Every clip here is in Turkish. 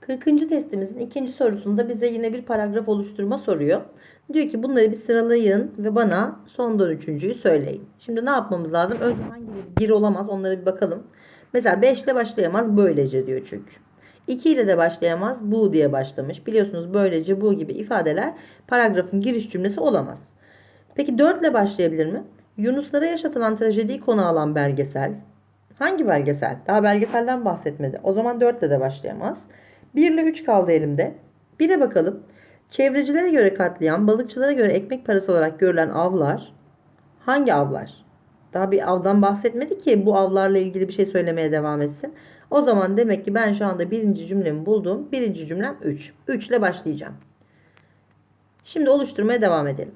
40. testimizin ikinci sorusunda bize yine bir paragraf oluşturma soruyor. Diyor ki bunları bir sıralayın ve bana sondan üçüncüyü söyleyin. Şimdi ne yapmamız lazım? Önce hangileri bir olamaz onlara bir bakalım. Mesela 5 ile başlayamaz böylece diyor çünkü. 2 ile de başlayamaz bu diye başlamış. Biliyorsunuz böylece bu gibi ifadeler paragrafın giriş cümlesi olamaz. Peki 4 ile başlayabilir mi? Yunuslara yaşatılan trajediyi konu alan belgesel. Hangi belgesel? Daha belgeselden bahsetmedi. O zaman 4 ile de başlayamaz. 1 ile 3 kaldı elimde. 1'e bakalım. Çevrecilere göre katliam, balıkçılara göre ekmek parası olarak görülen avlar. Hangi avlar? Daha bir avdan bahsetmedi ki bu avlarla ilgili bir şey söylemeye devam etsin. O zaman demek ki ben şu anda birinci cümlemi buldum. Birinci cümlem 3. 3 ile başlayacağım. Şimdi oluşturmaya devam edelim.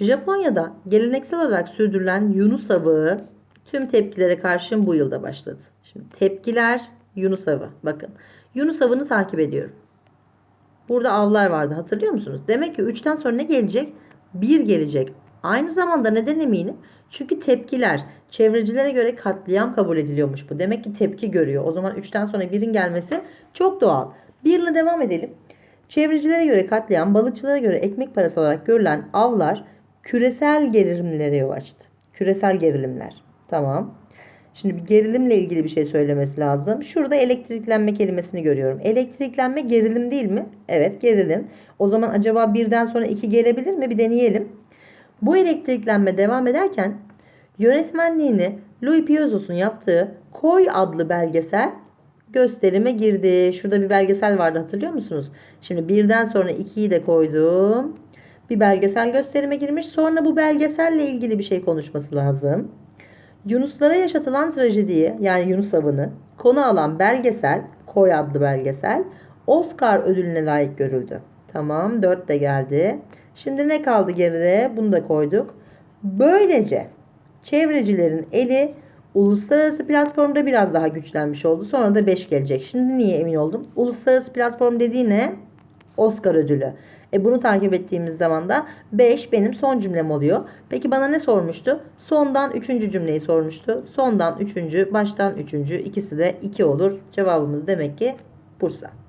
Japonya'da geleneksel olarak sürdürülen Yunus avı tüm tepkilere karşın bu yılda başladı. Şimdi tepkiler Yunus avı. Bakın Yunus avını takip ediyorum. Burada avlar vardı hatırlıyor musunuz? Demek ki 3'ten sonra ne gelecek? 1 gelecek. Aynı zamanda neden eminim? Çünkü tepkiler çevrecilere göre katliam kabul ediliyormuş bu. Demek ki tepki görüyor. O zaman 3'ten sonra 1'in gelmesi çok doğal. 1 ile devam edelim. Çevrecilere göre katliam, balıkçılara göre ekmek parası olarak görülen avlar küresel gerilimlere yol açtı. Küresel gerilimler. Tamam. Şimdi bir gerilimle ilgili bir şey söylemesi lazım. Şurada elektriklenme kelimesini görüyorum. Elektriklenme gerilim değil mi? Evet gerilim. O zaman acaba birden sonra iki gelebilir mi? Bir deneyelim. Bu elektriklenme devam ederken yönetmenliğini Louis Piozos'un yaptığı Koy adlı belgesel gösterime girdi. Şurada bir belgesel vardı hatırlıyor musunuz? Şimdi birden sonra ikiyi de koydum. Bir belgesel gösterime girmiş. Sonra bu belgeselle ilgili bir şey konuşması lazım. Yunuslara yaşatılan trajediyi yani Yunus avını konu alan belgesel, Koy adlı belgesel Oscar ödülüne layık görüldü. Tamam 4 de geldi. Şimdi ne kaldı geride? Bunu da koyduk. Böylece çevrecilerin eli uluslararası platformda biraz daha güçlenmiş oldu. Sonra da 5 gelecek. Şimdi niye emin oldum? Uluslararası platform dediği ne? Oscar ödülü. E bunu takip ettiğimiz zaman da 5 benim son cümlem oluyor. Peki bana ne sormuştu? Sondan 3. cümleyi sormuştu. Sondan 3. baştan 3. ikisi de 2 olur. Cevabımız demek ki Bursa.